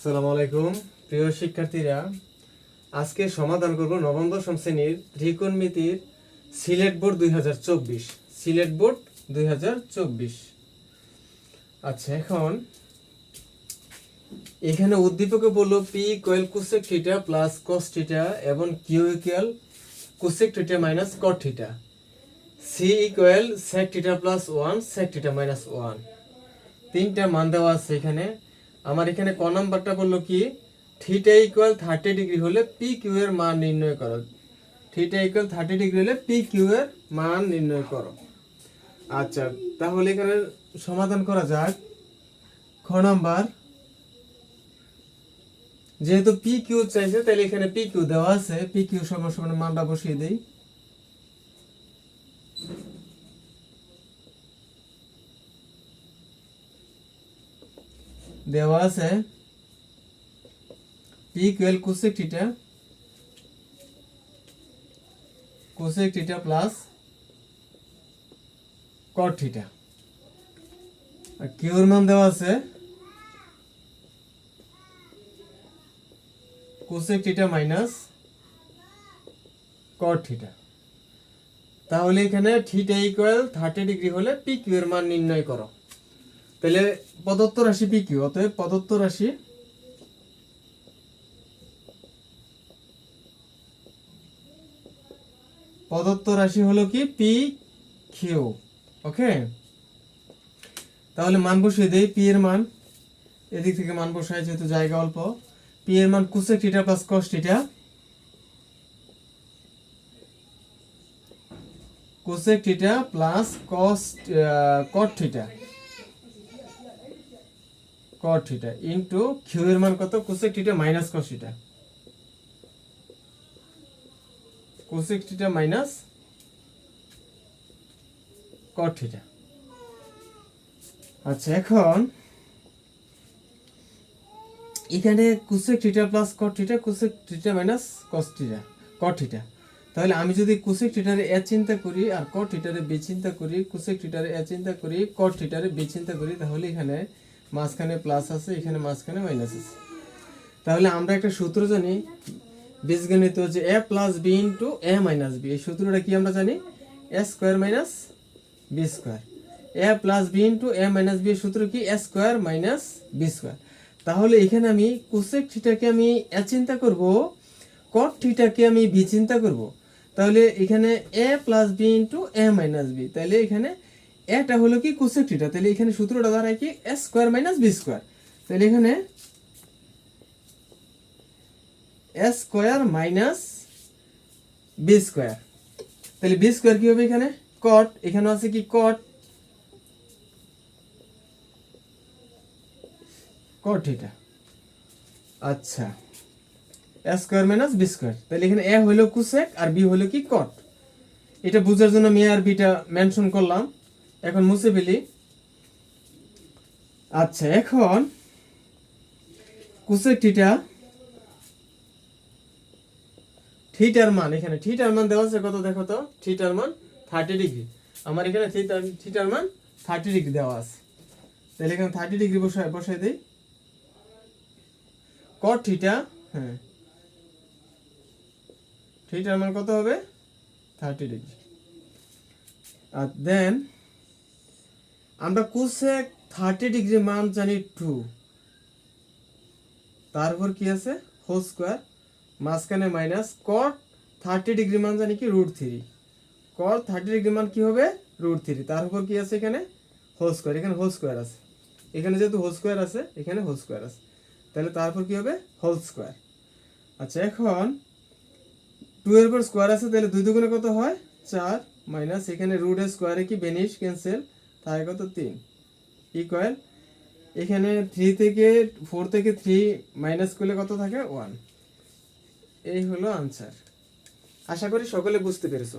আসসালামু আলাইকুম, প্রিয় শিক্ষার্থীরা। আজকে সমাধান করব নবম দশম শ্রেণির ত্রিকোণমিতির সিলেট বোর্ড দুই সিলেট বোর্ড দুই হাজার চব্বিশ। আচ্ছা এখন এখানে উদ্দীপকে বলল P equal cosec theta plus cos theta এবং Q equal cosec theta minus cot theta C equal sec theta plus one sec theta minus one তিনটা মান দেওয়া আছে এখানে। আমার এখানে ক নাম্বারটা বলল কি? থিটা ইকুয়াল থার্টি ডিগ্রি হলে পি কিউ এর মান নির্ণয় করো। থিটা ইকুয়াল থার্টি ডিগ্রি হলে পি কিউ এর মান নির্ণয় করো। আচ্ছা তাহলে এখানে সমাধান করা যাক। খ নাম্বার। যেহেতু পি কিউ চাইছে, তাহলে এখানে পি কিউ দেওয়া আছে। পি কিউ সমান সমান মানটা বসিয়ে দেই। দেওয়া আছে P equal cosec theta. Cosec theta plus cot theta. আর কিউর মান দেওয়া আছে cosec theta minus cot theta. তাহলে এখানে থিটা ইকুয়াল থার্টি ডিগ্রি হলে পি কিউ এর মান নির্ণয় করো। তাহলে প্রদত্ত রাশি পি কিউ অতএব প্রদত্ত রাশি প্রদত্ত রাশি হলো কি? পি কিউ ওকে তাহলে মান বসিয়ে দেই পি এর মান। এদিক থেকে মান বসায় যেহেতু জায়গা অল্প। পি এর মান cosec theta plus cos theta cosec theta plus cos cot theta cot theta into Q এর মান কত? Cosec theta minus cos theta cosec theta minus cot theta আচ্ছা এখন এখানে cosec theta plus cot theta cosec theta minus cos theta cot theta তাহলে আমি যদি cosec থিটারে এ চিন্তা করি আর কট থিটারে বি চিন্তা করি কোসেক থিটারে এ চিন্তা করি কট থিটারে বি চিন্তা করি, তাহলে এখানে মাঝখানে প্লাস আছে, এখানে মাঝখানে মাইনাস আছে। তাহলে আমরা একটা সূত্র জানি, বীজগণিত হচ্ছে A plus B into A minus B এই সূত্রটা কি আমরা জানি? A square minus B square A plus B into A minus B সূত্র কি? A square minus B square তাহলে এখানে আমি কোসেক থিটাকে আমি এ চিন্তা করব কট থিটাকে আমি বি চিন্তা করব। তাহলে এখানে A plus B into A minus B তাহলে এখানে এটা হলো কি কোসেক থিটা তাহলে এখানে সূত্রটা দাঁড়ায় কি A square minus B square তাহলে এখানে A square minus B square তাহলে বি স্কোয়ার কি হবে এখানে? কট এখানে আছে কি কট কট থিটা আচ্ছা। A square minus B square তাহলে এখানে এ হলো কুসেক আর বি হলো কি কট এটা বোঝার জন্য আমি আর বিটা মেনশন করলাম। এখন মুছে ফেলি। আচ্ছা এখন কুসেক থিটা। থিটার মান, এখানে থিটার মান দেওয়া আছে, কত দেখো তো? থিটার মান থার্টি ডিগ্রি। আমার এখানে থিটার থিটার মান থার্টি ডিগ্রি দেওয়া আছে। তাহলে এখানে থার্টি ডিগ্রি বসায় বসাই দিই। কট থিটা হ্যাঁ। থিটার মান কত হবে? Thirty degree. আর দেন আমরা কোসেক থার্টি ডিগ্রি মান জানি টু তারপর কি আছে? হোল স্কোয়ার মাঝখানে মাইনাস কট থার্টি ডিগ্রি মান জানি কি root three cot thirty degree মান কি হবে? রুট থ্রি তার উপর কি আছে এখানে? হোল স্কোয়ার এখানে হোল স্কোয়ার আছে। এখানে যেহেতু হোল স্কোয়ার আছে, এখানে হোল স্কোয়ার আছে। তাহলে তারপর কি হবে? হোল স্কোয়ার আচ্ছা এখন টু এর পর স্কোয়ার আছে, তাহলে দুই দুগুণে কত হয়? চার। মাইনাস এখানে রুট এর স্কোয়ারে কি বেনিশ ক্যান্সেল তাই কত? তিন। ইকুয়াল এখানে থ্রি থেকে ফোর থেকে থ্রি মাইনাস করলে কত থাকে? ওয়ান এই হলো আনসার আশা করি সকলে বুঝতে পেরেছ।